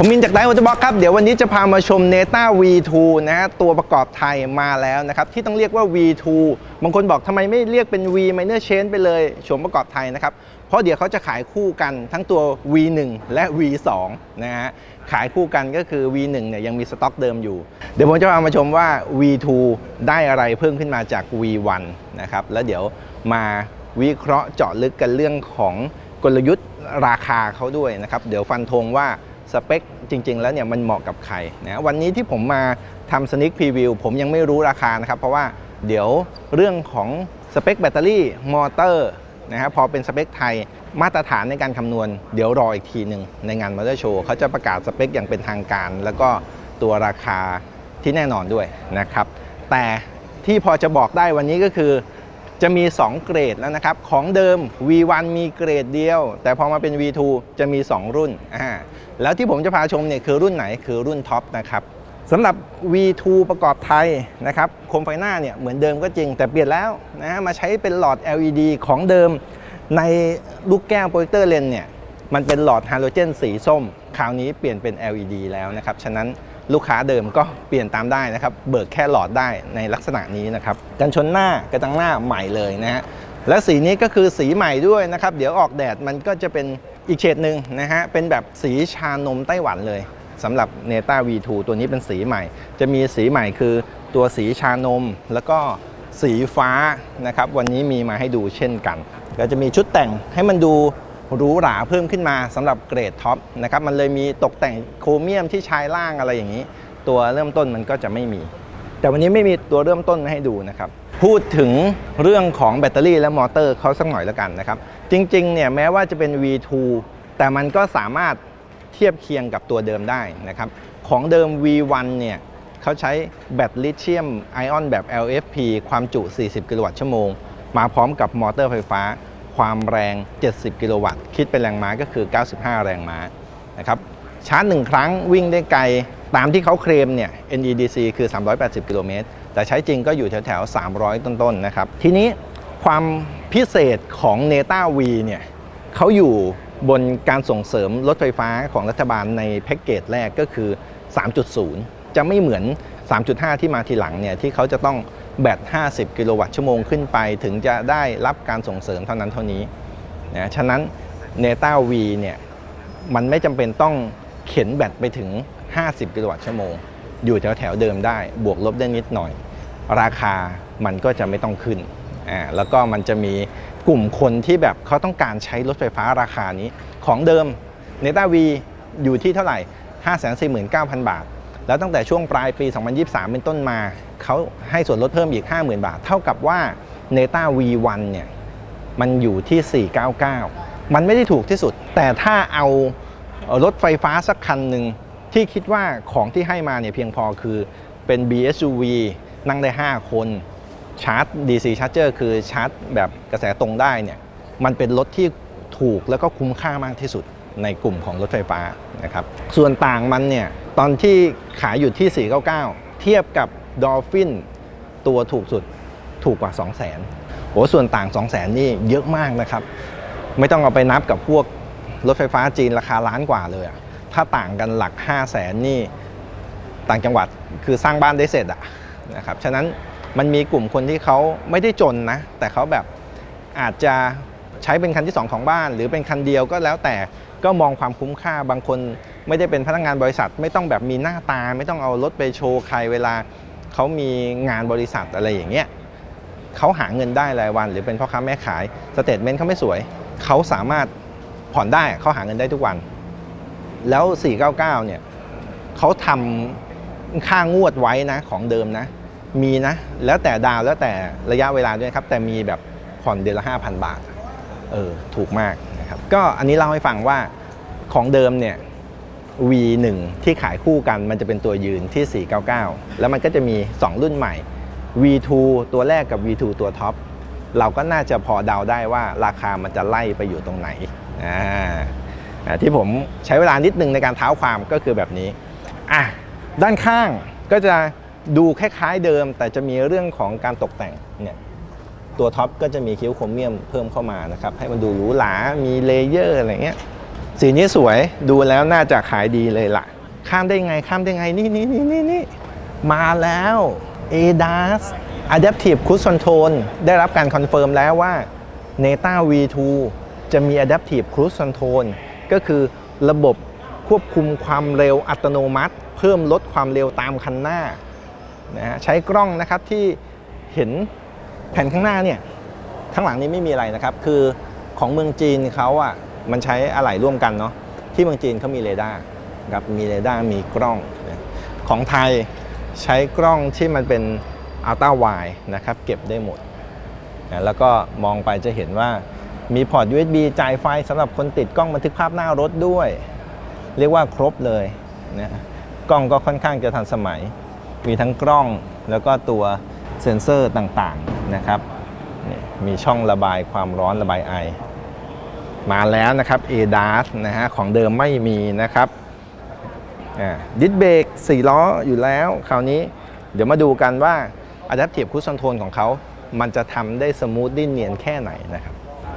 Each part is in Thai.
ผมมินจากไดโอเทบ็อกครับ เดี๋ยววันนี้จะพามาชม Neta V2 นะฮะตัวประกอบไทยมาแล้วนะครับ ที่ต้องเรียกว่า V2 บางคนบอกทำไมไม่เรียกเป็น V minor chain ไปเลยโฉมประกอบไทยนะครับ เพราะเดี๋ยวเขาจะขายคู่กันทั้งตัว V1 และ V2 นะฮะขายคู่กันก็คือ V1 เนี่ยยังมีสต็อกเดิมอยู่ เดี๋ยวผมจะพามาชมว่า V2 ได้อะไรเพิ่มขึ้นมาจาก V1 นะครับแล้วเดี๋ยวมาวิเคราะห์เจาะลึกกันเรื่องของกลยุทธ์ราคาเขาด้วยนะครับเดี๋ยวฟันธงว่า สเปคจริง ๆ แล้วเนี่ยมันเหมาะกับใครนะวันนี้ที่ผมมาทำสนิ k พรีวิวผมยังไม่รู้ราคานะครับเพราะว่าเดี๋ยวเรื่องของสเปคแบตเตอรี่มอเตอร์นะฮะพอเป็นสเปคไทยมาตรฐานในการคำนวณ เดี๋ยวรออีกทีหนึ่งในงานมอเตอร์โชว์เขาจะประกาศสเปคอย่างเป็นทางการ แล้วก็ตัวราคาที่แน่นอนด้วยนะครับ แต่ที่พอจะบอกได้วันนี้ก็คือ จะมี 2 เกรดแล้วนะครับ ของเดิม V1 มีเกรดเดียว แต่พอมาเป็น V2 จะมี 2 รุ่นอ่าแล้วที่ผมจะพาชมเนี่ยคือรุ่นไหนคือรุ่นท็อปนะครับสำหรับ V2 ประกอบไทยนะครับโคมไฟหน้าเนี่ยเหมือนเดิมก็จริง แต่เปลี่ยนแล้วนะฮะมาใช้เป็นหลอด LED ของเดิม ในลูกแก้วโปรเจคเตอร์เลนเนี่ยมันเป็นหลอดฮาโลเจนสีส้ม คราวนี้เปลี่ยนเป็น LED แล้วนะครับ ฉะนั้น ลูกค้าเดิมก็เปลี่ยนตามได้นะครับ เบิกแค่หลอดได้ในลักษณะนี้นะครับกันชนหน้ากระจังหน้าใหม่เลยนะฮะและสีนี้ก็คือสีใหม่ด้วยนะครับ เดี๋ยวออกแดดมันก็จะเป็นอีกเฉดหนึ่งนะฮะเป็นแบบสีชานมไต้หวันเลยสำหรับ Neta V2 ตัวนี้เป็นสีใหม่ จะมีสีใหม่คือตัวสีชานม แล้วก็สีฟ้านะครับ วันนี้มีมาให้ดูเช่นกัน ก็จะมีชุดแต่งให้มันดู หรูหราเพิ่มขึ้นมาสำหรับเกรดท็อปนะครับมันเลยมีตกแต่งโครเมียมที่ชายล่างอะไรอย่างนี้ ตัวเริ่มต้นมันก็จะไม่มี แต่วันนี้ไม่มีตัวเริ่มต้นมาให้ดูนะครับพูดถึงเรื่องของแบตเตอรี่และมอเตอร์เขาสักหน่อยแล้วกันนะครับจริงๆเนี่ยแม้ว่าจะเป็น V2 แต่มันก็สามารถเทียบเคียงกับตัวเดิมได้นะครับของเดิม V1 เนี่ยเขาใช้แบตลิเธียมไอออนแบบ LFP ความจุ 40 กิโลวัตต์ชั่วโมง มาพร้อมกับมอเตอร์ไฟฟ้า ความแรง 70 กิโลวัตต์ คิดเป็นแรงม้าก็คือ 95 แรงม้านะครับชาร์จหนึ่งครั้งวิ่งได้ไกลตามที่เขาเคลมเนี่ย NEDC คือ 380 กิโลเมตร แต่ใช้จริงก็อยู่แถวๆ 300 ต้นๆ นะครับ ทีนี้ความพิเศษของ Neta V เนี่ยเขาอยู่บนการส่งเสริมรถไฟฟ้าของรัฐบาลในแพ็กเกจแรกก็คือ 3.0 จะไม่เหมือน 3.5 ที่มาทีหลังเนี่ยที่เขาจะต้อง แบต 50 กิโลวัตต์ชั่วโมงขึ้นไป ถึงจะได้รับการส่งเสริมเท่านั้นเท่านี้นะฉะนั้น Neta V เนี่ยมันไม่จำเป็นต้องเข็นแบตไปถึง 50 กิโลวัตต์ชั่วโมง อยู่แถวแถวเดิมได้ บวกลบได้นิดหน่อย ราคามันก็จะไม่ต้องขึ้นอ่าแล้วก็มันจะมีกลุ่มคนที่แบบเขาต้องการใช้รถไฟฟ้าราคานี้ของเดิมเนต้าวีอยู่ที่เท่าไหร่ 549,000 บาท แล้วตั้งแต่ช่วงปลายปี 2023 เป็นต้นมาเขาให้ส่วนลดเพิ่มอีก 50,000 บาท เท่ากับว่า n e t a V1 เนี่ยมันอยู่ที่ 499 มันไม่ได้ถูกที่สุด แต่ถ้าเอารถไฟฟ้าสักคันหนึ่งที่คิดว่าของที่ให้มาเนี่ยเพียงพอคือเป็น BSUV นั่งได้ 5 คนชาร์จ DC Charger คือชาร์จแบบกระแสตรงได้เนี่ยมันเป็นรถที่ถูกแล้วก็คุ้มค่ามากที่สุด ในกลุ่มของรถไฟฟ้านะครับส่วนต่างมันเนี่ยตอนที่ขายอยู่ที่ 499 เทียบกับ Dolphin ตัวถูกสุดถูกกว่า 200,000โอ้ส่วนต่าง 200,000 นี่เยอะมากนะครับ ไม่ต้องเอาไปนับกับพวกรถไฟฟ้าจีนราคาล้านกว่าเลยอะถ้าต่างกันหลัก 5 0 0แสนนี่ต่างจังหวัดคือสร้างบ้านได้เสร็จอะนะครับฉะนั้นมันมีกลุ่มคนที่เขาไม่ได้จนนะ แต่เขาแบบอาจจะใช้เป็นคันที่ 2 ของบ้าน หรือเป็นคันเดียวก็แล้วแต่ ก็มองความคุ้มค่าบางคนไม่ได้เป็นพนักงานบริษัท ไม่ต้องแบบมีหน้าตา ไม่ต้องเอารถไปโชว์ใครเวลาเขามีงานบริษัทอะไรอย่างเงี้ยเขาหาเงินได้รายวัน หรือเป็นพ่อค้าแม่ขายสเตทเมนต์เขาไม่สวย เขาสามารถผ่อนได้เขาหาเงินได้ทุกวัน แล้ว 499 เนี่ยเขาทำค่างวดไว้นะของเดิมนะ มีนะ แล้วแต่ดาวแล้วแต่ระยะเวลาด้วยครับ แต่มีแบบผ่อนเดือนละ 5,000 บาท เออถูกมากนะครับก็อันนี้เล่าให้ฟังว่าของเดิมเนี่ย V1 ที่ขายคู่กันมันจะเป็นตัวยืนที่ 499 แล้วมันก็จะมี 2 รุ่นใหม่ V2 ตัวแรกกับ V2 ตัวท็อปเราก็น่าจะพอเดาได้ว่าราคามันจะไล่ไปอยู่ตรงไหนอ่าที่ผมใช้เวลานิดนึงในการเท้าความก็คือแบบนี้อะด้านข้างก็จะดูคล้ายๆเดิม แต่จะมีเรื่องของการตกแต่ง ตัวท็อปก็จะมีคิ้วโครเมียมเพิ่มเข้ามานะครับให้มันดูหรูหรา มีเลเยอร์อะไรเงี้ยสีนี้สวยดูแล้วน่าจะขายดีเลยล่ะ ข้ามได้ไงข้ามได้ไงนี่นี่นี่นี่นี่มาแล้ว ADAS Adaptive Cruise Control ได้รับการคอนเฟิร์มแล้วว่า Neta V2 จะมี Adaptive Cruise Control ก็คือระบบควบคุมความเร็วอัตโนมัติ เพิ่มลดความเร็วตามคันหน้านะฮะใช้กล้องนะครับที่เห็น แผ่นข้างหน้าเนี่ยข้างหลังนี้ไม่มีอะไรนะครับ คือของเมืองจีนเขาอะมันใช้อะไหล่ร่วมกันเนาะที่เมืองจีนเขามีเรดาร์ครับมีเรดาร์มีกล้อง ของไทยใช้กล้องที่มันเป็นอัลตร้าไวนะครับเก็บได้หมดนะแล้วก็มองไปจะเห็นว่ามีพอร์ต USB จ่ายไฟสำหรับคนติดกล้องบันทึกภาพหน้ารถด้วย เรียกว่าครบเลยนะกล้องก็ค่อนข้างจะทันสมัย มีทั้งกล้องแล้วก็ตัว เซ็นเซอร์ต่างๆนะครับมีช่องระบายความร้อนระบายไอ มาแล้วนะครับ ADAS นะฮะของเดิมไม่มีนะครับดิสเบรก4ล้ออยู่แล้วคราวนี้เดี๋ยวมาดูกันว่า Adaptive Cruise Control ของเขา มันจะทำได้สมูทดิ้นเนียนแค่ไหนนะครับ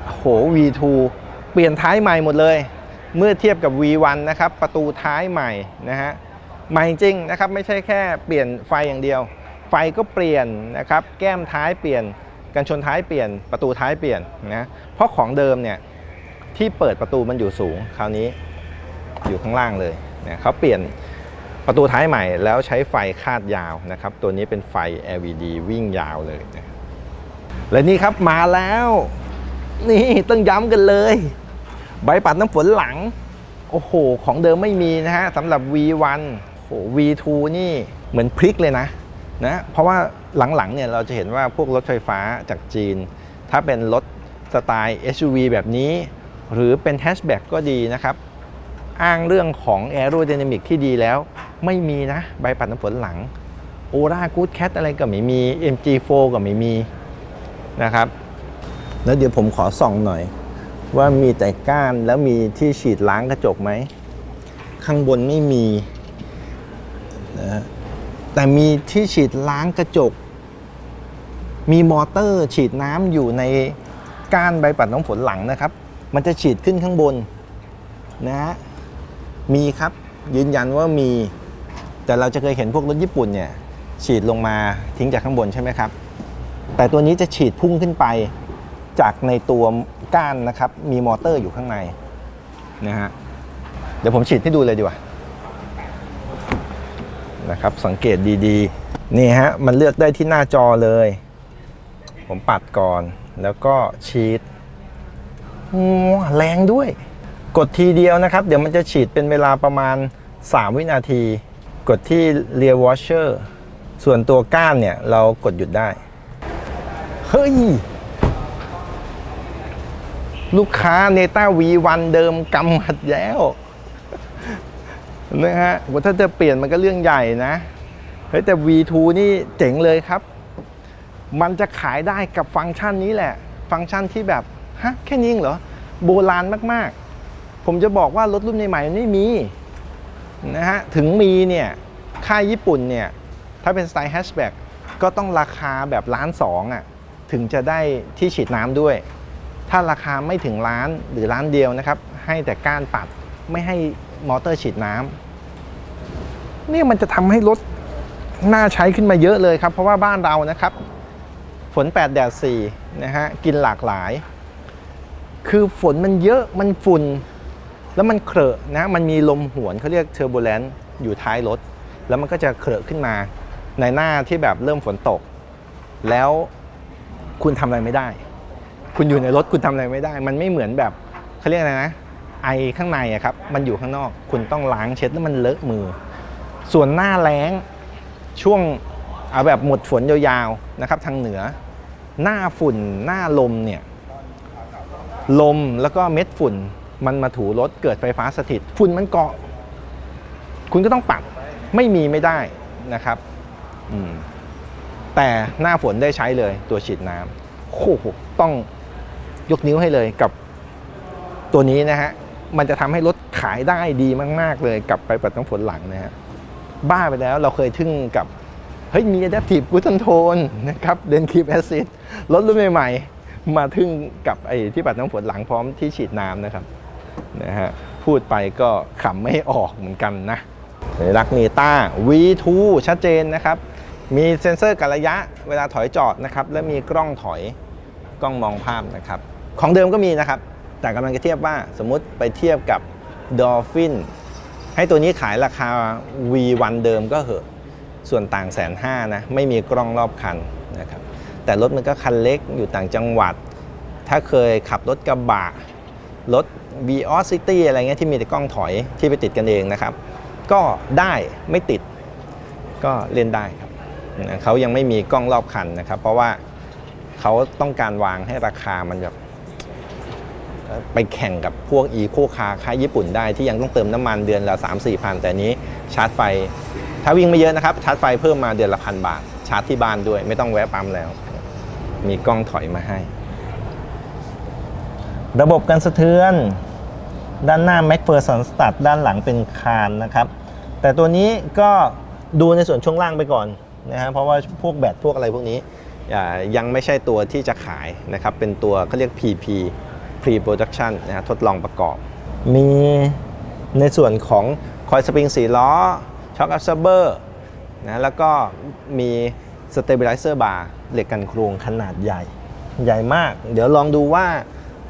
โห V2 เปลี่ยนท้ายใหม่หมดเลย เมื่อเทียบกับ V1 นะครับ ประตูท้ายใหม่นะฮะใหม่จริงนะครับ ไม่ใช่แค่เปลี่ยนไฟอย่างเดียว ไฟก็เปลี่ยนนะครับแก้มท้ายเปลี่ยนกันชนท้ายเปลี่ยนประตูท้ายเปลี่ยนนะเพราะของเดิมเนี่ยที่เปิดประตูมันอยู่สูง คราวนี้อยู่ข้างล่างเลยเนะเขาเปลี่ยนประตูท้ายใหม่แล้วใช้ไฟคาดยาวนะครับ ตัวนี้เป็นไฟ LED วิ่งยาวเลยนะและนี่ครับมาแล้ว นี่ต้องย้ำกันเลย ใบปัดน้ำฝนหลัง โอ้โห ของเดิมไม่มีนะฮะสำหรับ V1 โอ้โห V2 นี่เหมือนพลิกเลยนะ นะเพราะว่าหลังๆเนี่ยเราจะเห็นว่าพวกรถไฟฟ้าจากจีน ถ้าเป็นรถสไตล์ SUV แบบนี้ หรือเป็นแฮชแบ็กก็ดีนะครับ อ้างเรื่องของ Aerodynamic ที่ดีแล้ว ไม่มีนะใบปัดน้ำฝนหลัง o r a Good Cat อะไรก็ไม่มี MG4 ก็ไม่มีนะครับ แล้วเดี๋ยวผมขอส่องหน่อย ว่ามีแต่ก้านแล้วมีที่ฉีดล้างกระจกไหม ข้างบนไม่มีนะฮะ แต่มีที่ฉีดล้างกระจก มีมอเตอร์ฉีดน้ำอยู่ในก้านใบปัดน้ำฝนหลังนะครับ มันจะฉีดขึ้นข้างบนนะฮะมีครับยืนยันว่ามี แต่เราจะเคยเห็นพวกรถญี่ปุ่นเนี่ยฉีดลงมาทิ้งจากข้างบนใช่ไหมครับ แต่ตัวนี้จะฉีดพุ่งขึ้นไปจากในตัวก้านนะครับ มีมอเตอร์อยู่ข้างในนะฮะเดี๋ยวผมฉีดให้ดูเลยดีกว่า นะครับ สังเกตดีๆ นี่ฮะ มันเลือกได้ที่หน้าจอเลย ผมปัดก่อนแล้วก็ฉีดแรงด้วย กดทีเดียวนะครับ เดี๋ยวมันจะฉีดเป็นเวลาประมาณ 3 วินาที กดที่ Rear Washer ส่วนตัวก้านเนี่ย เรากดหยุดได้ เฮ้ย ลูกค้าเนต้า V1 เดิมกำหมัดแล้ว นะฮะว่าถ้าจะเปลี่ยนมันก็เรื่องใหญ่นะเฮ้ยแต่ V2 นี่เจ๋งเลยครับ มันจะขายได้กับฟังก์ชันนี้แหละ ฟังก์ชันที่แบบฮะแค่นี้เองเหรอ โบราณมากๆ ผมจะบอกว่ารถรุ่นใหม่ๆไม่มีนะฮะถึงมีเนี่ยค่ายญี่ปุ่นเนี่ยถ้าเป็นสไตล์แฮชแบ็กก็ต้องราคาแบบล้านสองอะถึงจะได้ที่ฉีดน้ำด้วย ถ้าราคาไม่ถึงล้านหรือล้านเดียวนะครับ ให้แต่ก้านปัดไม่ให้มอเตอร์ฉีดน้ำ เนี่ยมันจะทำให้รถน่าใช้ขึ้นมาเยอะเลยครับ เพราะว่าบ้านเรานะครับ ฝน 8 แดด 4 นะฮะ กินหลากหลาย คือฝนมันเยอะมันฝุ่น แล้วมันเครอะนะ มันมีลมหวนเขาเรียกเทอร์โบแลนซ์อยู่ท้ายรถ แล้วมันก็จะเครอะขึ้นมา ในหน้าที่แบบเริ่มฝนตก แล้วคุณทำอะไรไม่ได้ คุณอยู่ในรถคุณทำอะไรไม่ได้ มันไม่เหมือนแบบเขาเรียกอะไรนะไอข้างในอะครับ มันอยู่ข้างนอก คุณต้องล้างเช็ดแล้วมันเลอะมือ ส่วนหน้าแล้งช่วงเอาแบบหมดฝนยาวๆนะครับ ทางเหนือ หน้าฝุ่นหน้าลมเนี่ยลมแล้วก็เม็ดฝุ่นมันมาถูรถเกิดไฟฟ้าสถิต ฝุ่นมันเกาะ คุณก็ต้องปรับไม่มีไม่ได้นะครับแต่หน้าฝนได้ใช้เลยตัวฉีดน้ำโอ้โหต้องยกนิ้วให้เลยกับตัวนี้นะฮะ มันจะทำให้รถขายได้ดีมาก ๆ เลยกับไปปัดน้ำฝนหลังนะฮะ บ้าไปแล้วเราเคยทึ่งกับ เฮ้ยมี Adaptive Cruise Control นะครับ d e n k eep Assist รถรุ่นใหม่ๆ มาทึ่งกับไอ้ที่ปัดน้ำฝนหลังพร้อมที่ฉีดน้ำนะครับนะฮะพูดไปก็ขำไม่ออกเหมือนกันนะสัญลักษณ์เนต้า V2 ชัดเจนนะครับ มีเซ็นเซอร์การระยะเวลาถอยจอดนะครับ และมีกล้องถอยกล้องมองภาพนะครับ ของเดิมก็มีนะครับ แต่กำลังจะเทียบว่าสมมติไปเทียบกับ Dolphin ให้ตัวนี้ขายราคา V1 เดิมก็เหอะส่วนต่างแสนห้านะไม่มีกล้องรอบคันนะครับแต่รถมันก็คันเล็กอยู่ต่างจังหวัด ถ้าเคยขับรถกระบะรถ v ีออสซิตี้อะไรเงี้ยที่มีแต่กล้องถอยที่ไปติดกันเองนะครับ ก็ได้ไม่ติดก็เล่นได้ครับเขายังไม่มีกล้องรอบคันนะครับ เพราะว่าเขาต้องการวางให้ราคามันแบบ ไปแข่งกับพวกอีโคคาค่ายญี่ปุ่นได้ที่ยังต้องเติมน้ำมันเดือนละ 3 4พันแต่อันนี้ชาร์จไฟ ถ้าวิ่งไม่เยอะนะครับ ชาร์จไฟเพิ่มมาเดือนละพันบาท ชาร์จที่บ้านด้วย ไม่ต้องแวะปั๊มแล้ว มีกล้องถอยมาให้ ระบบการสะเทือน ด้านหน้า m a c p h e r s o n Stud ด้านหลังเป็นคานนะครับ แต่ตัวนี้ก็ดูในส่วนช่วงล่างไปก่อนนะฮะเพราะว่าพวกแบตพวกอะไรพวกนี้อ่ายังไม่ใช่ตัวที่จะขายนะครับเป็นตัวเขาเรียก PP Pre Production นะฮะทดลองประกอบ มีในส่วนของคอยสปริง4ล้อช็อคอัพเซอร์เบอร์นะแล้วก็มี Stabilizer Bar เหล็กกันโครงขนาดใหญ่ ใหญ่มาก เดี๋ยวลองดูว่า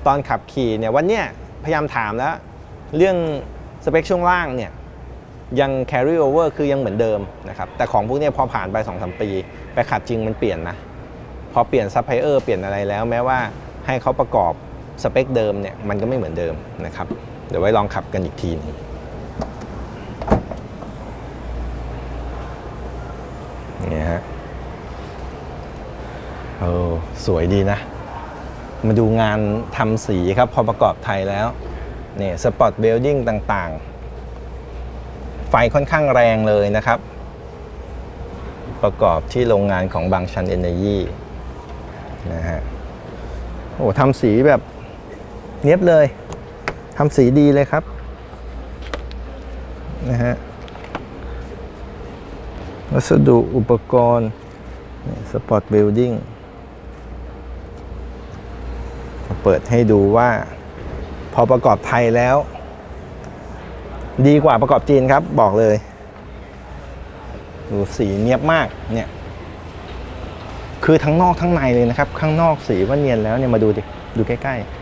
ตอนขับขี่เนี่ยวันเนี้ยพยายามถามแล้ว เรื่องสเปคช่วงล่างเนี่ยยัง carry over คือยังเหมือนเดิมนะครับ แต่ของพวกนี้พอผ่านไป 2-3 ปี ไปขับจริงมันเปลี่ยนนะ พอเปลี่ยนซัพพลายเออร์เปลี่ยนอะไรแล้วแม้ว่าให้เขาประกอบ สเปคเดิมเนี่ยมันก็ไม่เหมือนเดิมนะครับ เดี๋ยวไว้ลองขับกันอีกทีนึงนี่ฮะโอ้สวยดีนะ มาดูงานทำสีครับ พอประกอบไทยแล้วเนี่ยสปอตเบลดิ้งต่างๆ ไฟค่อนข้างแรงเลยนะครับ ประกอบที่โรงงานของบางชันเอเนยีนะฮะโอ้ทำสีแบบ เนียบเลยทำสีดีเลยครับนะฮะวัสดุอุปกรณ์สปอร์ตเบลดิ้งเปิดให้ดูว่าพอประกอบไทยแล้ว ดีกว่าประกอบจีนครับบอกเลย ดูสีเนียบมากเนี่ยคือทั้งนอกทั้งในเลยนะครับ ข้างนอกสีว่าเนียนแล้วเนี่ยมาดูดิ ดูใกล้ ๆ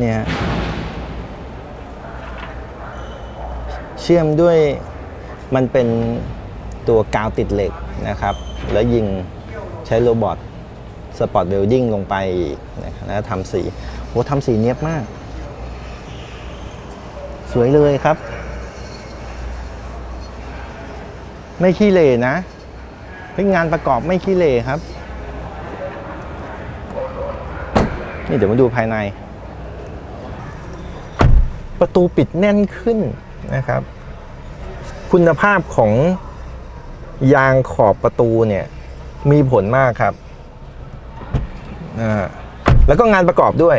เนี่ยเชื่อมด้วยมันเป็นตัวกาวติดเหล็กนะครับ แล้วยิงใช้โรบอทสปอร์ตเบลดิ้งลงไปนะครับแล้วทำสีโหทำสีเนียบมาก สวยเลยครับ ไม่ขี้เหร่นะ เป็นงานประกอบไม่ขี้เหร่ครับ นี่เดี๋ยวมาดูภายใน ประตูปิดแน่นขึ้นนะครับ คุณภาพของยางขอบประตูเนี่ยมีผลมากครับ แล้วก็งานประกอบด้วย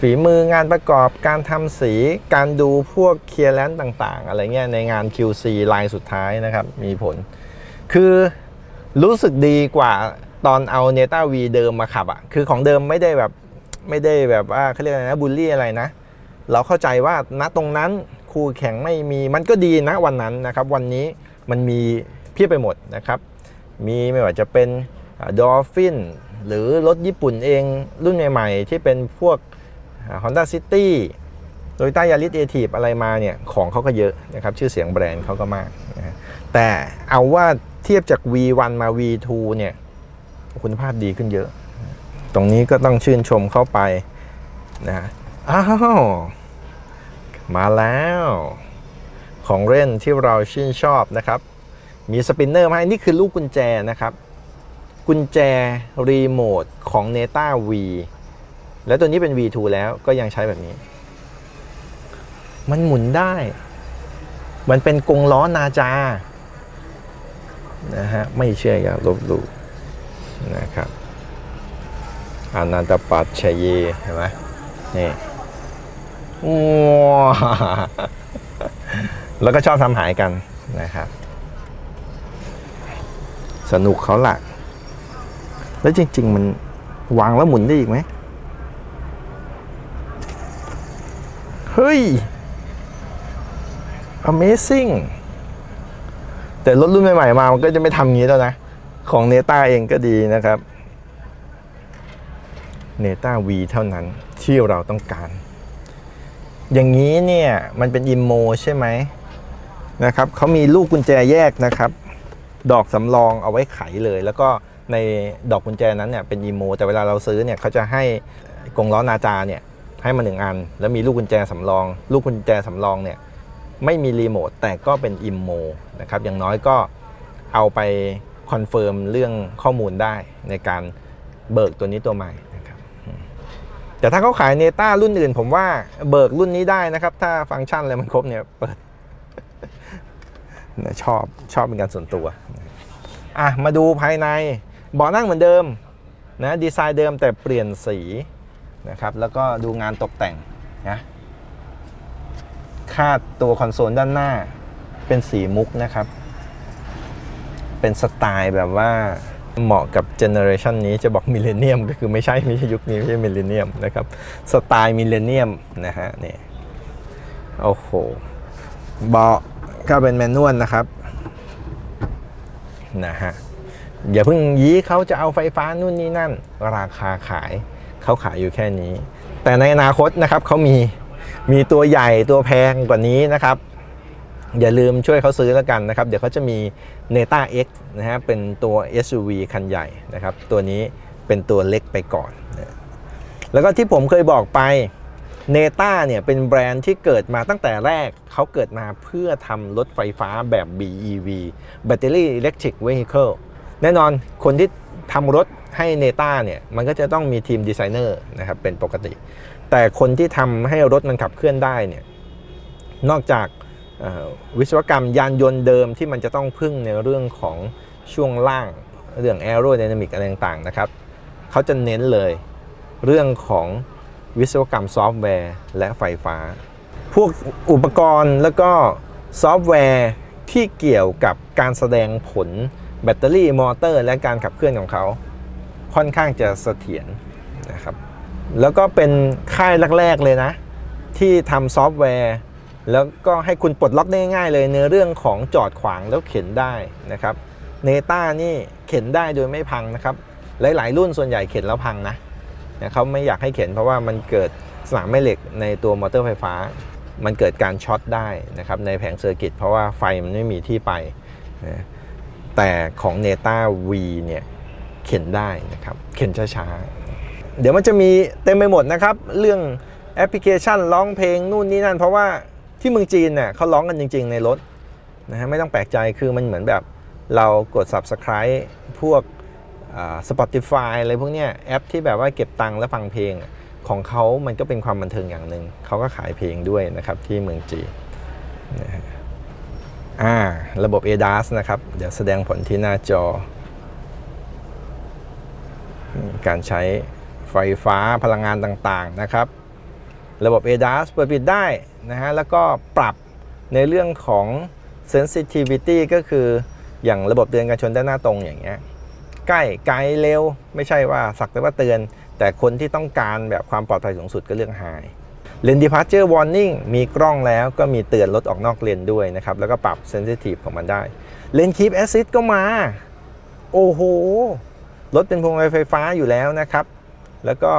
ฝีมืองานประกอบการทำสีการดูพวกเคลียร์แลนต์ต่างๆ อะไรเงี้ยในงาน QC ลายสุดท้ายนะครับ มีผล คือรู้สึกดีกว่าตอนเอาเนต้าวีเดิมมาขับอะ่ะ คือของเดิมไม่ได้แบบไม่ได้แบบว่าเขาเรียกอะไรนะบูลลี่อะไรนะ เราเข้าใจว่าณตรงนั้นคู่แข่งไม่มีมันก็ดีนะวันนั้นนะครับ วันนี้มันมีเพียบไปหมดนะครับ มีไม่ว่าจะเป็นดอฟฟินหรือรถญี่ปุ่นเองรุ่นใหม่ๆ ที่เป็นพวกอ่า Honda City โตโยต้ายาริสเอทีฟอะไรมาเนี่ย ของเขาก็เยอะนะครับ ชื่อเสียงแบรนด์เขาก็มากนะแต่เอาว่าเทียบจาก V1 มา V2 เนี่ยคุณภาพดีขึ้นเยอะ ตรงนี้ก็ต้องชื่นชมเข้าไปนะอ้าว มาแล้ว ของเล่นที่เราชื่นชอบนะครับ มีสปินเนอร์มาให้นี่คือลูกกุญแจนะครับ กุญแจรีโมทของ Neta V แล้วตัวนี้เป็น V2 แล้วก็ยังใช้แบบนี้ มันหมุนได้ มันเป็นกงล้อนาจา นะฮะ ไม่เชื่ออย่าลบหลู่นะครับอนันตปัจชยเยเห็นไหมนี่ แล้วก็ชอบทำหายกันนะครับ สนุกเขาละแล้วจริง ๆ มันวางแล้วหมุนได้อีกไหมเฮ้ย Amazing แต่รถรุ่นใหม่ ๆ มา มันก็จะไม่ทำงี้แล้วนะ ของเนต้าเองก็ดีนะครับเนต้า V เท่านั้นที่เราต้องการ อย่างนี้เนี่ยมันเป็นอิมโมใช่ไหมนะครับเขามีลูกกุญแจแยกนะครับ ดอกสำรองเอาไว้ไขเลย แล้วก็ในดอกกุญแจนั้นเนี่ยเป็นอีโม แต่เวลาเราซื้อเนี่ยเขาจะให้กงล้อนาจาเนี่ยให้มาหนึ่งอัน แล้วมีลูกกุญแจสำรอง ลูกกุญแจสำรองเนี่ยไม่มีรีโมทแต่ก็เป็นอิโมนะครับอย่างน้อยก็เอาไปคอนเฟิร์มเรื่องข้อมูลได้ในการเบิกตัวนี้ตัวใหม่ แต่ถ้าเขาขายเนต้ารุ่นอื่น ผมว่าเบิกรุ่นนี้ได้นะครับ ถ้าฟังก์ชันอะไรมันครบเนี่ยเปิดนะชอบชอบเป็นการส่วนตัว อะ มาดูภายในเบาะนั่งเหมือนเดิมนะดีไซน์เดิมแต่เปลี่ยนสีนะครับแล้วก็ดูงานตกแต่งนะคาดตัวคอนโซลด้านหน้าเป็นสีมุกนะครับ เป็นสไตล์แบบว่า เหมาะกับเจเนอเรชันนี้จะบอกมิเลเนียมก็คือไม่ใช่ไม่ใช่ยุคนี้ไม่ใช่มิเลเนียมนะครับสไตล์มิเลเนียมนะฮะนี่โอ้โหเบาะก็เป็นแมนนวลนะครับนะฮะอย่าเพิ่งยี้เขาจะเอาไฟฟ้านู่นนี่นั่น ราคาขายเขาขายอยู่แค่นี้ แต่ในอนาคตนะครับเขามีมีตัวใหญ่ตัวแพงกว่านี้นะครับ อย่าลืมช่วยเขาซื้อแล้วกันนะครับ เดี๋ยวเขาจะมี Neta X นะฮะเป็นตัว SUV คันใหญ่นะครับ ตัวนี้เป็นตัวเล็กไปก่อน แล้วก็ที่ผมเคยบอกไปเนต้าเนี่ยเป็นแบรนด์ที่เกิดมาตั้งแต่แรกเขาเกิดมาเพื่อทำรถไฟฟ้าแบบ BEV Battery Electric Vehicle แน่นอนคนที่ทำรถให้เนต้าเนี่ยมันก็จะต้องมีทีมดีไซเนอร์นะครับเป็นปกติ แต่คนที่ทำให้รถมันขับเคลื่อนได้เนี่ยนอกจาก วิศวกรรมยานยนต์เดิมที่มันจะต้องพึ่งในเรื่องของช่วงล่างเรื่อง aerodynamic อะไรต่างๆนะครับเขาจะเน้นเลยเรื่องของวิศวกรรมซอฟต์แวร์และไฟฟ้า พวกอุปกรณ์แล้วก็ซอฟต์แวร์ที่เกี่ยวกับการแสดงผลแบตเตอรี่มอเตอร์ และการขับเคลื่อนของเขา ค่อนข้างจะเสถียรนะครับ แล้วก็เป็นค่ายแรก ๆ เลยนะ ที่ทำซอฟต์แวร์ แล้วก็ให้คุณปลดล็อกได้ง่ายเลยในเรื่องของจอดขวางแล้วเข็นได้นะครับเนต้านี่เข็นได้โดยไม่พังนะครับ หลาย ๆ รุ่นส่วนใหญ่เข็นแล้วพังนะนะเขาไม่อยากให้เข็นเพราะว่ามันเกิดสนามแม่เหล็กในตัวมอเตอร์ไฟฟ้า มันเกิดการช็อตได้นะครับในแผงเซอร์กิตเพราะว่าไฟมันไม่มีที่ไปนะแต่ของ n e t a V เนี่ยเข็นได้นะครับ เข็นช้าๆ เดี๋ยวมันจะมีเต็มไปหมดนะครับ เรื่องแอปพลิเคชันร้องเพลงนู่นนี่นั่น เพราะว่า ที่เมืองจีนเนี่ยเขาร้องกันจริง ๆ ในรถนะฮะไม่ต้องแปลกใจคือมันเหมือนแบบเรากด subscribe พวกอ่า Spotify อะไรพวกเนี้ยแอปที่แบบว่าเก็บตังค์แล้วฟังเพลงของเขามันก็เป็นความบันเทิงอย่างหนึ่งเขาก็ขายเพลงด้วยนะครับที่เมืองจีนนะฮะอ่าระบบ ADAS นะครับ เดี๋ยวแสดงผลที่หน้าจอ การใช้ไฟฟ้าพลังงานต่างๆนะครับ ระบบ ADAS เปิดปิดได้ นะฮะแล้วก็ปรับในเรื่องของ sensitivity ก็คืออย่างระบบเตือนการชนด้านหน้าตรงอย่างเงี้ยใกล้ไกลเร็ว ไม่ใช่ว่าสักแต่ว่าเตือน แต่คนที่ต้องการแบบความปลอดภัยสูงสุดก็เลือก High เลน Departure Warning มีกล้องแล้วก็มีเตือนรถออกนอกเลนด้วยนะครับ แล้วก็ปรับ Sensitive ของมันได้เลน Keep Assist ก็มา โอ้โห รถเป็นพวงมาลัยไฟฟ้าอยู่แล้วนะครับ แล้วก็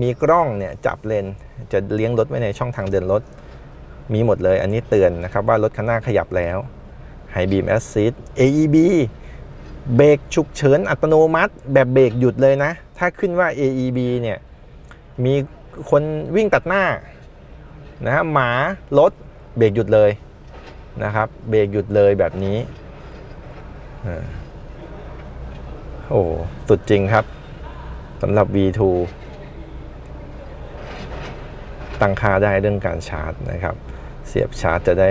มีกล้องเนี่ยจับเลนจะเลี้ยงรถไว้ในช่องทางเดินรถ มีหมดเลยอันนี้เตือนนะครับว่ารถข้างหน้าขยับแล้ว High Beam Assist AEB เบรกฉุกเฉินอัตโนมัติ แบบเบรกหยุดเลยนะ ถ้าขึ้นว่า AEB เนี่ยมีคนวิ่งตัดหน้านะฮะหมารถเบรกหยุดเลยนะครับเบรกหยุดเลยแบบนี้โอ้สุดจริงครับสำหรับ V2 ตั้งค่าได้เรื่องการชาร์จนะครับ เสียบชาร์จจะได้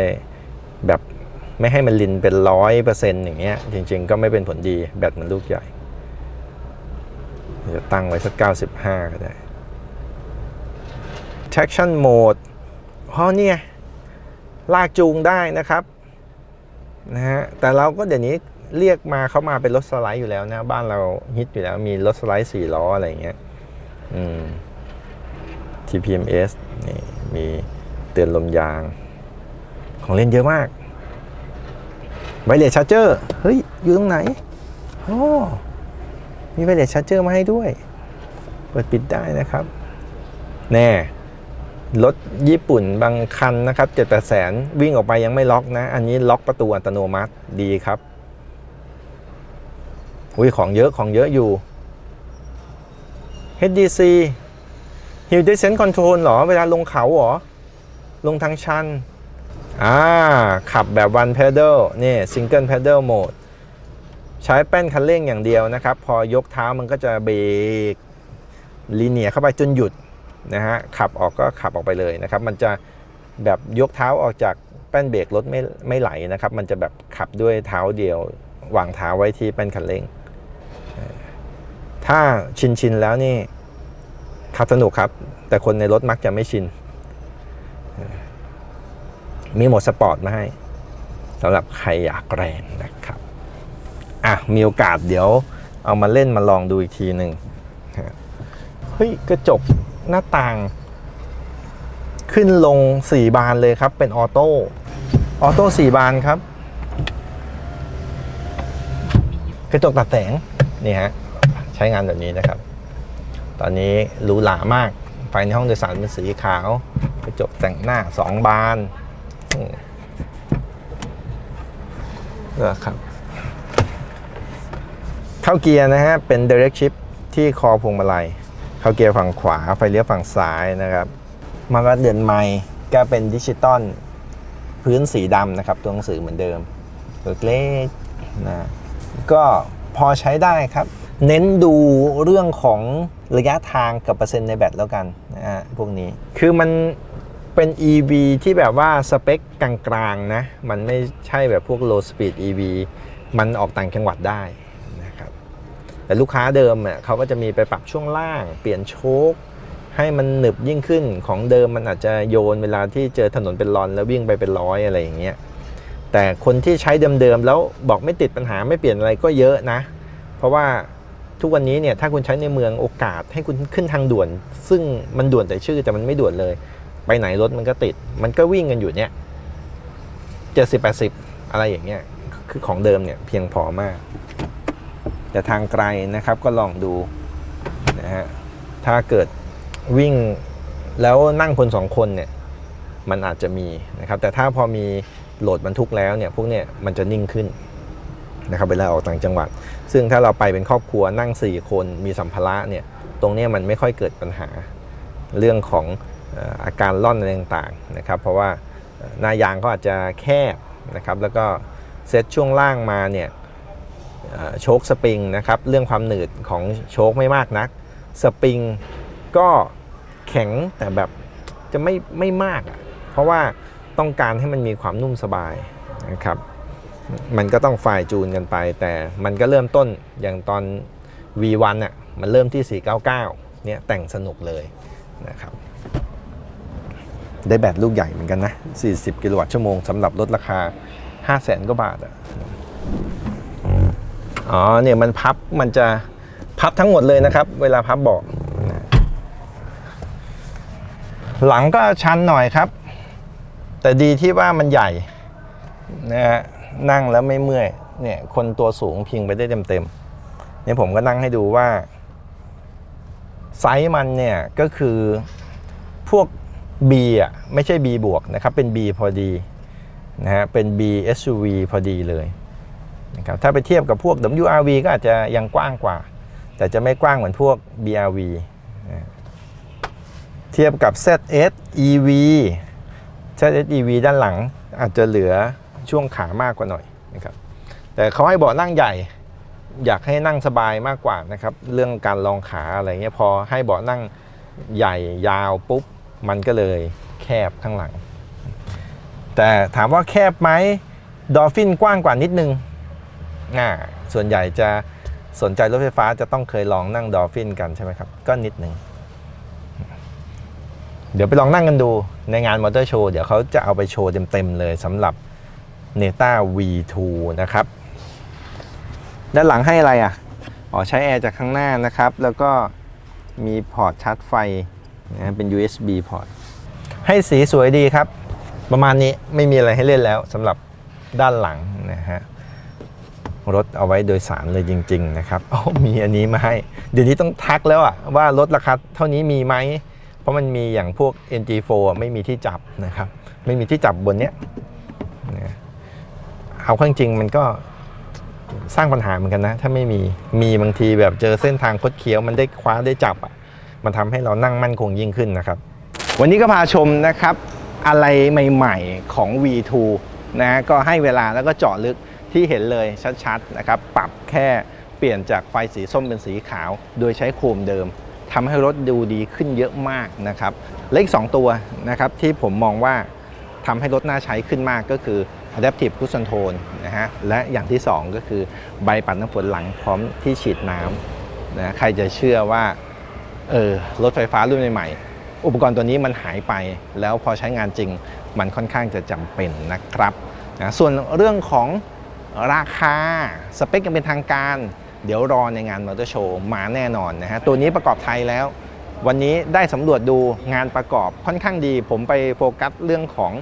แบบไม่ให้มันลินเป็นร้อยเปอร์เซ็นต์อย่างเงี้ยจริงๆ ก็ไม่เป็นผลดีแบตมันลูกใหญ่จะตั้งไว้สัก 95 ก็ได้ traction mode อ๋อเนี่ย ลากจูงได้นะครับนะฮะแต่เราก็เดี๋ยวนี้เรียกมาเข้ามาเป็นรถสไลด์อยู่แล้วนะ บ้านเราฮิตอยู่แล้วมีรถสไลด์4ล้ออะไรเงี้ย อืม TPMS นี่มีเตือนลมยาง ของเล่นเยอะมากไวเลสชาร์เจอร์เฮ้ย อยู่ตรงไหนโอ้มีไวเลสชาร์เจอร์มาให้ด้วย เปิดปิดได้นะครับ แน่รถญี่ปุ่นบางคันนะครับเจ็ดแปดแสนวิ่งออกไปยังไม่ล็อกนะ อันนี้ล็อกประตูอัตโนมัติดีครับอุ้ยของเยอะของเยอะอยู่ HDC Hill Descent Control เหรอ เวลาลงเขาเหรอ ลงทางชัน อ่า ขับแบบ one pedal นี่ single pedal mode ใช้แป้นคันเร่งอย่างเดียวนะครับ พอยกเท้ามันก็จะเบรกลีเนียเข้าไปจนหยุดนะฮะขับออกก็ขับออกไปเลยนะครับ มันจะแบบยกเท้าออกจากแป้นเบรกรถไม่ไม่ไหลนะครับ มันจะแบบขับด้วยเท้าเดียววางเท้าไว้ที่แป้นคันเร่ง ถ้าชินชินแล้วนี่ ขับสนุกครับ แต่คนในรถมักจะไม่ชิน มีโหมดสปอร์ตมาให้สำหรับใครอยากแรงนะครับ อะ มีโอกาสเดี๋ยวเอามาเล่นมาลองดูอีกทีหนึ่งเฮ้ย กระจกหน้าต่าง ขึ้นลง 4 บานเลยครับ เป็นออโต้ ออโต้4บานครับ กระจกตัดแสง นี่ฮะ ใช้งานแบบนี้นะครับ ตอนนี้หรูหรามาก ไฟในห้องโดยสารเป็นสีขาวกระจกแต่งหน้า 2 บานอืมเออครับ เข้าเกียร์นะฮะ เป็น direct shift ที่คอพวงมาลัย เข้าเกียร์ฝั่งขวา ไฟเลี้ยวฝั่งซ้ายนะครับ มาก็เดือนไม้ก็เป็นดิจิตอลพื้นสีดำนะครับ ตัวหนังสือเหมือนเดิมตัวเล็กนะก็พอใช้ได้ครับ เน้นดูเรื่องของระยะทางกับเปอร์เซ็นต์ในแบตแล้วกันนะฮะพวกนี้ คือมันเป็น EV ที่แบบว่าสเปคกลางๆนะ มันไม่ใช่แบบพวก low speed EV มันออกต่างจังหวัดได้นะครับแต่ลูกค้าเดิมอะเขาก็จะมีไปปรับช่วงล่าง เปลี่ยนโชคให้มันหนึบยิ่งขึ้นของเดิมมันอาจจะโยนเวลาที่เจอถนนเป็นรอนแล้ววิ่งไปเป็นร้อยอะไรอย่างเงี้ยแต่คนที่ใช้เดิมๆแล้วบอกไม่ติดปัญหาไม่เปลี่ยนอะไรก็เยอะนะ เพราะว่า ทุกวันนี้เนี่ยถ้าคุณใช้ในเมืองโอกาสให้คุณขึ้นทางด่วน ซึ่งมันด่วนแต่ชื่อแต่มันไม่ด่วนเลย ไปไหนรถมันก็ติด มันก็วิ่งกันอยู่เนี่ยเจ็ดสิบแปดสิบอะไรอย่างเงี้ยคือของเดิมเนี่ยเพียงพอมาก แต่ทางไกลนะครับก็ลองดูนะฮะถ้าเกิดวิ่งแล้วนั่งคนสองคนเนี่ยมันอาจจะมีนะครับ แต่ถ้าพอมีโหลดบรรทุกแล้วเนี่ยพวกเนี่ยมันจะนิ่งขึ้นนะครับเวลาออกต่างจังหวัด ซึ่งถ้าเราไปเป็นครอบครัวนั่ง 4 คนมีสัมภาระเนี่ยตรงนี้มันไม่ค่อยเกิดปัญหาเรื่องของอาการล่อนอะไรต่างๆนะครับ เพราะว่าหน้ายางก็อาจจะแคบนะครับแล้วก็เซตช่วงล่างมาเนี่ยโชคสปริงนะครับเรื่องความหนืดของโชคไม่มากนัก สปริงก็แข็งแต่แบบจะไม่ไม่มาก เพราะว่าต้องการให้มันมีความนุ่มสบายนะครับ มันก็ต้องฝ่ายจูนกันไป แต่มันก็เริ่มต้นอย่างตอน V1 อะมันเริ่มที่ 499 เนี่ยแต่งสนุกเลยนะครับ ได้แบตลูกใหญ่เหมือนกันนะ 40 กิโลวัตต์ชั่วโมงสำหรับรถราคา 5 0 0แสนกว่าบาทอะอ๋อเนี่ยมันพับมันจะพับทั้งหมดเลยนะครับ เวลาพับเบาะนะหลังก็ชันหน่อยครับ แต่ดีที่ว่ามันใหญ่นะฮะ นั่งแล้วไม่เมื่อยเนี่ยคนตัวสูงพิงไปได้เต็มๆเนี่ยผมก็นั่งให้ดูว่า ไซส์มันเนี่ยก็คือพวก B อะไม่ใช่ B บวกนะครับ เป็น B พอดีนะฮะเป็น B SUV พอดีเลยนะครับถ้าไปเทียบกับพวก WRV ก็อาจจะยังกว้างกว่า แต่จะไม่กว้างเหมือนพวก BRV นะเทียบกับ ZS EV ZS EV ด้านหลังอาจจะเหลือ ช่วงขามากกว่าหน่อยนะครับแต่เขาให้เบาะนั่งใหญ่อยากให้นั่งสบายมากกว่านะครับเรื่องการรองขาอะไรเงี้ยพอให้เบาะนั่งใหญ่ยาวปุ๊บมันก็เลยแคบข้างหลัง แต่ถามว่าแคบไหมดอฟฟินกว้างกว่านิดนึงอ่าส่วนใหญ่จะสนใจรถไฟฟ้าจะต้องเคยลองนั่งดอฟฟินกันใช่ไหมครับ ก็นิดนึง เดี๋ยวไปลองนั่งกันดูในงานมอเตอร์โชว์เดี๋ยวเขาจะเอาไปโชว์เต็มๆเลยสำหรับ n e t a V2 นะครับ ด้านหลังให้อะไรอะ อ๋อใช้แอร์จากข้างหน้านะครับ แล้วก็มีพอร์ตชาร์จไฟนะเป็น USB พอร์ต ให้สีสวยดีครับ ประมาณนี้ไม่มีอะไรให้เล่นแล้วสำหรับด้านหลังนะฮะ รถเอาไว้โดยสารเลยจริง ๆ นะครับโอ้มีอันนี้มาให้ เดี๋ยวนี้ต้องทักแล้วอะว่ารถราคาเท่านี้มีไหม เพราะมันมีอย่างพวก NG4 ไม่มีที่จับนะครับ ไม่มีที่จับบนเนี้ยนะ เอาเข้าจริงมันก็สร้างปัญหาเหมือนกันนะ ถ้าไม่มีมีบางทีแบบเจอเส้นทางคดเคี้ยวมันได้คว้าได้จับอะมันทำให้เรานั่งมั่นคงยิ่งขึ้นนะครับ วันนี้ก็พาชมนะครับอะไรใหม่ๆของ V2 นะก็ให้เวลาแล้วก็เจาะลึกที่เห็นเลยชัดๆนะครับปรับแค่เปลี่ยนจากไฟสีส้มเป็นสีขาว โดยใช้โคมเดิมทำให้รถดูดีขึ้นเยอะมากนะครับเลข2ตัวนะครับที่ผมมองว่าทำให้รถน่าใช้ขึ้นมากก็คือ Adaptive Cruise Control นะฮะและอย่างที่ 2 ก็คือใบปัดน้ำฝนหลังพร้อมที่ฉีดน้ำนะใครจะเชื่อว่าเออรถไฟฟ้ารุ่นใหม่ๆอุปกรณ์ตัวนี้มันหายไป แล้วพอใช้งานจริงมันค่อนข้างจะจำเป็นนะครับนะส่วนเรื่องของราคาสเปคยังเป็นทางการ เดี๋ยวรอในงานมอเตอร์โชว์มาแน่นอนนะฮะตัวนี้ประกอบไทยแล้ว วันนี้ได้สำรวจดูงานประกอบค่อนข้างดี ผมไปโฟกัสเรื่องของ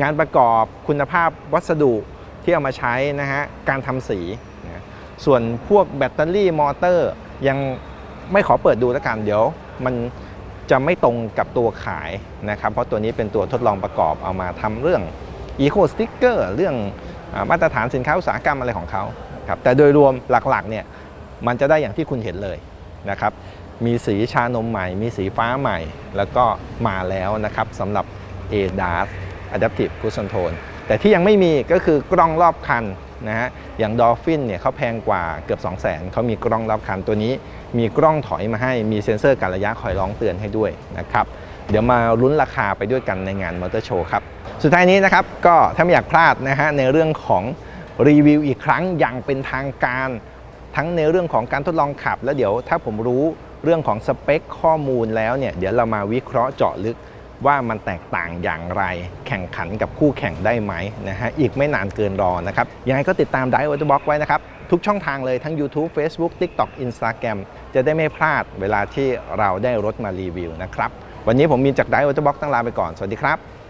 งานประกอบคุณภาพวัสดุที่เอามาใช้นะฮะการทำสีนะส่วนพวกแบตเตอรี่มอเตอร์ยังไม่ขอเปิดดูแล้วกันเดี๋ยวมันจะไม่ตรงกับตัวขายนะครับ เพราะตัวนี้เป็นตัวทดลองประกอบเอามาทำเรื่อง Eco Sticker เรื่องอมาตรฐานสินค้าอุตสาหกรรมอะไรของเขาครับแต่โดยรวมหลักๆเนี่ยมันจะได้อย่างที่คุณเห็นเลยนะครับมีสีชานมใหม่ มีสีฟ้าใหม่ แล้วก็มาแล้วนะครับสำหรับ ADAS Adaptive Cruise Control แต่ที่ยังไม่มีก็คือกล้องรอบคันนะฮะอย่าง Dolphin เนี่ยเขาแพงกว่าเกือบ 2 0 0 0 0 0เขามีกล้องรอบคันตัวนี้ มีกล้องถอยมาให้มีเซ็นเซอร์การระยะคอยร้องเตือนให้ด้วยนะครับเดี๋ยวมาลุ้นราคาไปด้วยกันในงานมอเตอร์โชว์ครับ สุดท้ายนี้นะครับก็ถ้าไม่อยากพลาดนะฮะในเรื่องของรีวิวอีกครั้งอย่างเป็นทางการทั้งในเรื่องของการทดลองขับ แล้วเดี๋ยวถ้าผมรู้เรื่องของสเปคข้อมูลแล้วเนี่ยเดี๋ยวเรามาวิเคราะห์เจาะลึก ว่ามันแตกต่างอย่างไร แข่งขันกับคู่แข่งได้ไหมนะฮะอีกไม่นานเกินรอนะครับยังไงก็ติดตาม d i v e r Box ไว้นะครับ ทุกช่องทางเลยทั้ง YouTube Facebook TikTok Instagram จะได้ไม่พลาดเวลาที่เราได้รถมารีวิวนะครับ วันนี้ผมมีจาก d i v e r Box ตั้งลาไปก่อน สวัสดีครับ